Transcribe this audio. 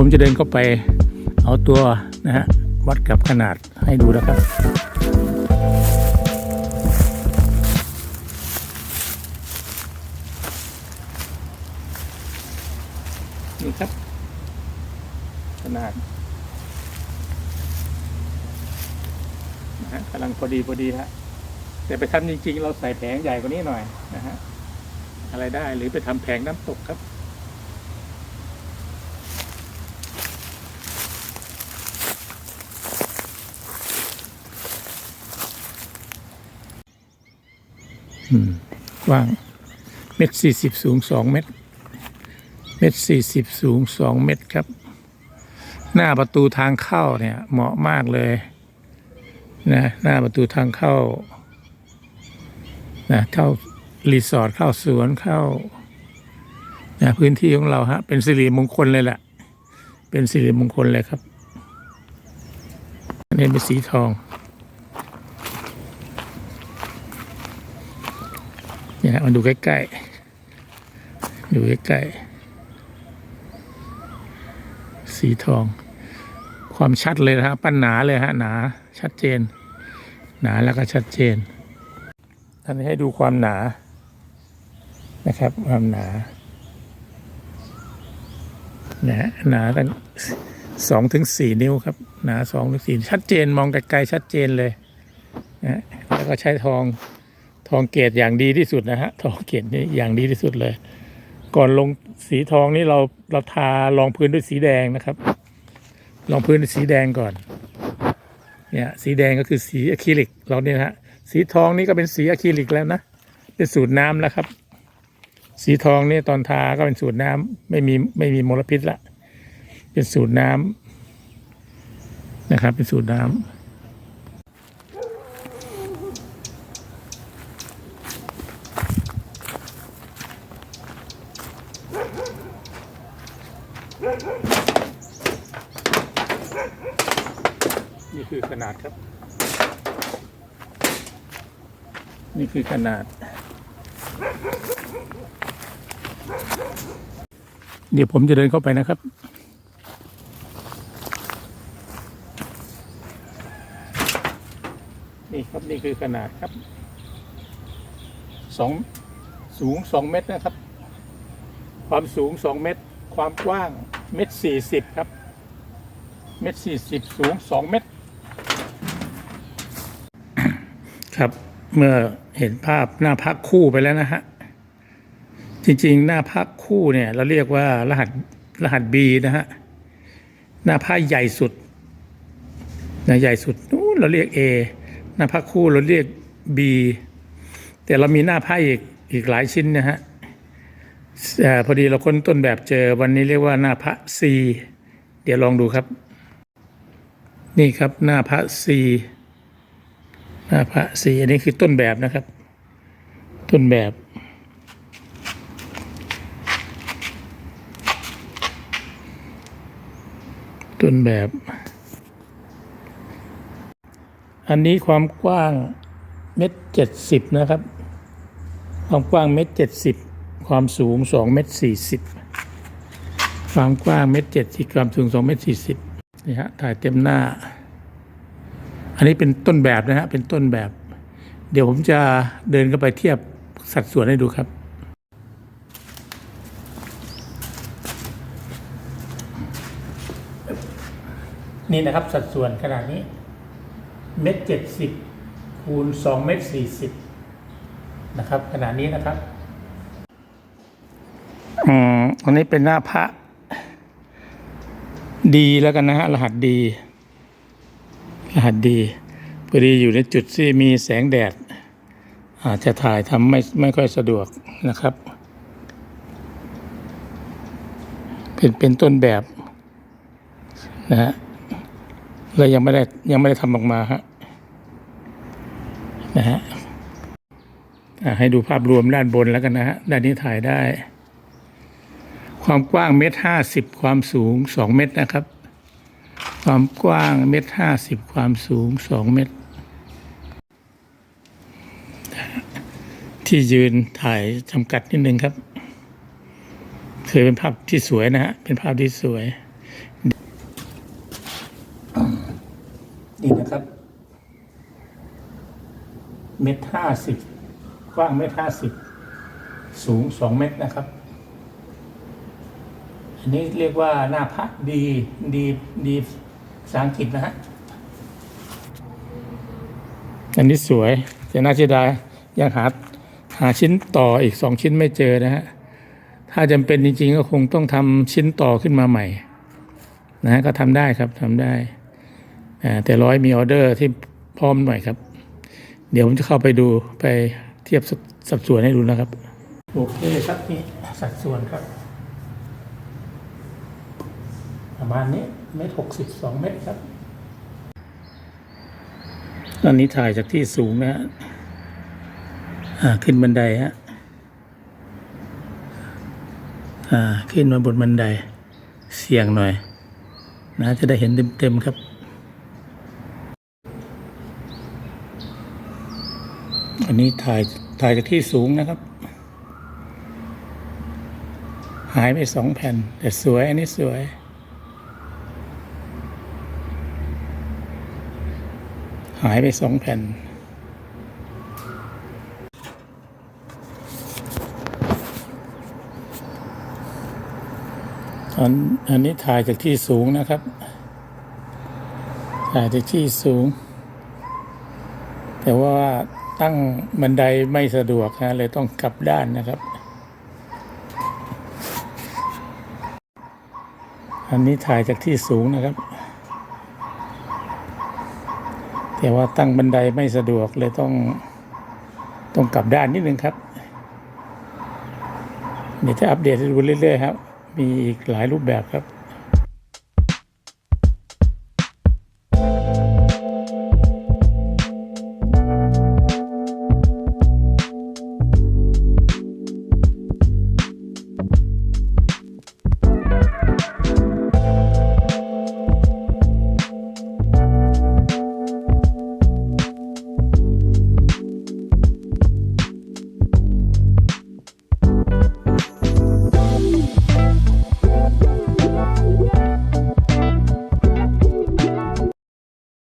ผมจะเดินเข้าไปเอาตัวนะฮะวัดกับขนาดให้ดูนะครับนี่ครับ ขนาดนะฮะกำลังพอดีพอดีฮะแต่ไปทำจริงๆ เราใส่แผงใหญ่กว่านี้หน่อยนะฮะอะไรได้หรือไปทำแผงน้ำตกครับ กว้างเมตรสี่สิบสูงสองเมตร เมตรสี่สิบสูงสองเมตรครับ หน้าประตูทางเข้าเนี่ยเหมาะมากเลยนะหน้าประตูทางเข้านะเข้ารีสอร์ทเข้าสวนเข้านะพื้นที่ของเราฮะเป็นสิริมงคลเลยแหละเป็นสิริมงคลเลยครับอันนี้เป็นสีทอง เนี่ยฮะ มาดูใกล้ๆ ดูใกล้ๆ สีทอง ความชัดเลยนะฮะ ปั้นหนาเลยฮะ หนา ชัดเจน หนาแล้วก็ชัดเจนอันนี้ให้ดูความหนา นะครับ ความหนานะหนาตั้งสองถึงสี่นิ้วครับ หนาสองถึงสี่ชัดเจนมองไกลๆชัดเจนเลยนะแล้วก็ใช้ทอง ทองเกตอย่างดีที่สุดนะฮะทองเกตนี่อย่างดีที่สุดเลย ก่อนลงสีทองนี่เราเราทารองพื้นด้วยสีแดงนะครับรองพื้นด้วยสีแดงก่อนเนี่ยสีแดงก็คือสีอะคริลิก เราเนี่ยฮะสีทองนี่ก็เป็นสีอะคริลิกแล้วนะเป็นสูตรน้ำแล้วครับ สีทองนี่ตอนทาก็เป็นสูตรน้ำไม่มีไม่มีมลพิษละเป็นสูตรน้ำนะครับ เป็นสูตรน้ำ นี่คือขนาดครับ นี่คือขนาด เดี๋ยวผมจะเดินเข้าไปนะครับนี่ครับนี่คือขนาดครับสองสูงสองเมตรนะครับ ความสูงสองเมตร ความกว้างเมตรสี่สิบครับ เมตรสี่สิบสูงสองเมตร ครับเมื่อเห็นภาพหน้าพักคู่ไปแล้วนะฮะ จริงๆ หน้าพักคู่เนี่ยเราเรียกว่ารหัสรหัส B นะฮะ หน้าผ้าใหญ่สุดนะใหญ่สุดนู้นเราเรียก A หน้าพักคู่เราเรียก B แต่เรามีหน้าผ้าอีกอีกหลายชิ้นนะฮะเอ่พอดีเราค้นต้นแบบเจอวันนี้เรียกว่าหน้าพระ C เดี๋ยวลองดูครับ นี่ครับหน้าพระ C หน้าพระ C อันนี้คือต้นแบบนะครับ ต้นแบบ ต้นแบบ อันนี้ความกว้างเมตรเจ็ดสิบนะครับ ความกว้างเมตรเจ็ดสิบความสูงสองเมตรสี่สิบความกว้างเมตรเจ็ดสิบความสูงสองเมตรสี่สิบ นี่ฮะถ่ายเต็มหน้า อันนี้เป็นต้นแบบนะฮะเป็นต้นแบบ เดี๋ยวผมจะเดินเข้าไปเทียบสัดส่วนให้ดูครับนี่นะครับสัดส่วนขนาดนี้เมตรเจ็ดสิบคูณสองเมตรสี่สิบนะครับขนาดนี้นะครับ อืมอันนี้เป็นหน้าพระ ดีแล้วกันนะฮะ รหัสดี รหัสดีพอดีอยู่ในจุดที่มีแสงแดด อาจจะถ่ายทำไม่ไม่ค่อยสะดวกนะครับ เป็นเป็นต้นแบบนะฮะแล้วยังไม่ได้ยังไม่ได้ทำออกมาฮะนะฮะให้ดูภาพรวมด้านบนแล้วกันนะฮะด้านนี้ถ่ายได้ ความกว้างเมตรห้าสิบความสูงสองเมตรนะครับ ความกว้างเมตรห้าสิบความสูงสองเมตร ที่ยืนถ่ายจำกัดนิดนึงครับเคือเป็นภาพที่สวยนะฮะเป็นภาพที่สวยนี่นะครับ เมตรห้าสิบกว้างเมตรห้าสิบสูงสองเมตรนะครับ อันนี้เรียกว่าหน้าพระดีดีดีภาษาอังกฤษนะฮะอันนี้สวยแต่น่าเสียดายยังหาหาชิ้นต่ออีกสองชิ้นไม่เจอนะฮะถ้าจำเป็นจริงๆก็คงต้องทำชิ้นต่อขึ้นมาใหม่นะฮะก็ทำได้ครับทำได้แต่ร้อยมีออเดอร์ที่พร้อมหน่อยครับ เดี๋ยวผมจะเข้าไปดูไปเทียบสัดสัดส่วนให้ดูนะครับ โอเคครับนี่สัดส่วนครับ ประมาณนี้เมตรหกสิบสองเมตรครับ ตอนนี้ถ่ายจากที่สูงนะฮะอ่าขึ้นบันไดฮะอ่าขึ้นมาบนบันได เสี่ยงหน่อย นะจะได้เห็นเต็มๆครับ อันนี้ถ่ายถ่ายจากที่สูงนะครับ หายไปสองแผ่น แต่สวย อันนี้สวย หายไปสองแผ่น อันอันนี้ถ่ายจากที่สูงนะครับ ถ่ายจากที่สูง แต่ว่าตั้งบันไดไม่สะดวกนะเลยต้องกลับด้านนะครับ อันนี้ถ่ายจากที่สูงนะครับ แต่ว่าตั้งบันไดไม่สะดวกเลยต้องต้องกลับด้านนิดนึงครับ เดี๋ยวจะอัปเดตให้ดูเรื่อยๆครับ มีอีกหลายรูปแบบครับ